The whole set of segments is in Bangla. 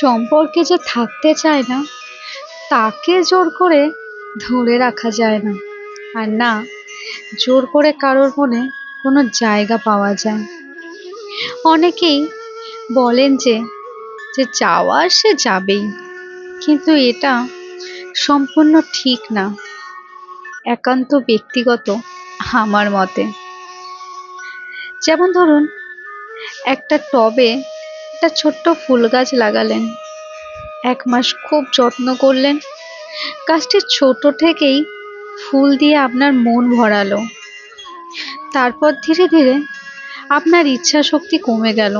সম্পর্কে যে থাকতে চায় না, তাকে জোর করে ধরে রাখা যায় না। আর না, জোর করে কারোর মনে কোনো জায়গা পাওয়া যায়। অনেকেই বলেন যে যে যাওয়ার সে যাবেই, কিন্তু এটা সম্পূর্ণ ঠিক না। একান্ত ব্যক্তিগত আমার মতে। যেমন ধরুন, একটা টবে একটা ছোট্ট ফুল গাছ লাগালেন। এক মাস খুব যত্ন করলেন। গাছটি ছোট থেকেই ফুল দিয়ে আপনার মন ভরালো। তারপর ধীরে ধীরে আপনার ইচ্ছা শক্তি কমে গেল।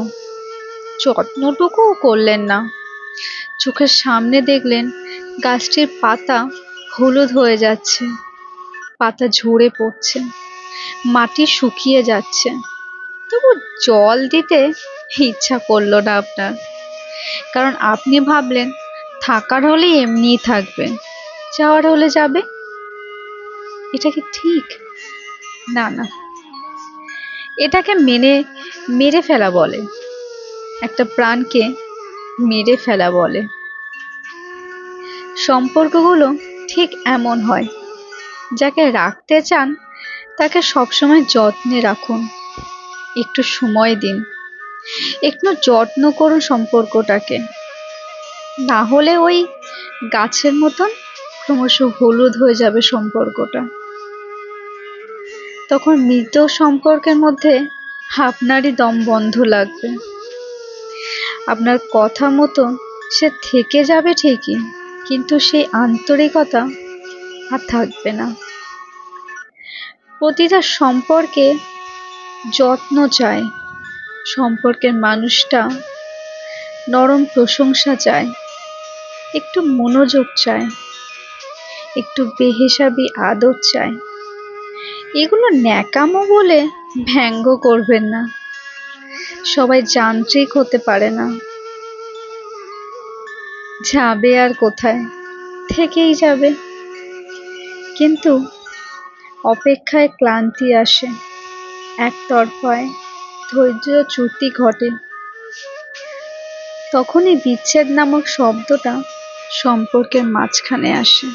যত্নটুকুও করলেন না। চোখের সামনে দেখলেন গাছটির পাতা হলুদ হয়ে যাচ্ছে। পাতা ঝরে পড়ছে। মাটি শুকিয়ে যাচ্ছে। তবু জল দিতে ইচ্ছা করল না আপনার। কারণ আপনি ভাবলেন, থাকার হলে এমনিই থাকবে। যাওয়ার হলে যাবে? এটা কি ঠিক? না না। এটাকে মেনে, মেরে ফেলা বলে। একটা প্রাণকে মেরে ফেলা বলে। সম্পর্কগুলো ঠিক এমন হয়, যাকে রাখতে চান, তাকে সবসময় যত্নে রাখুন। একটু সময় দিন। একটু যত্ন করুন সম্পর্কটাকে। না হলে ওই গাছের মতন ক্রমশ হলুদ হয়ে যাবে সম্পর্কটা। তখন মৃত সম্পর্কের মধ্যে আপনারই দম বন্ধ লাগবে। আপনার কথা মতো সে থেকে যাবে ঠিকই, কিন্তু সেই আন্তরিকতা আর থাকবে না। প্রতিটা সম্পর্কে যত্ন চায়। সম্পর্কের মানুষটা নরম প্রশংসা চায়, একটু মনোযোগ চায়, একটু বেহেসাবি আদর চায়। এগুলো ন্যাকামো বলে ব্যঙ্গ করবেন না। সবাই যান্ত্রিক হতে পারে না। যাবে আর কোথায়? থেকেই যাবে। কিন্তু অপেক্ষায় ক্লান্তি আসে একতরফায়। ধৈর্য চ্যুতি ঘটে। তখনই বিচ্ছেদ নামক শব্দটা সম্পর্কের মাঝখানে আসে।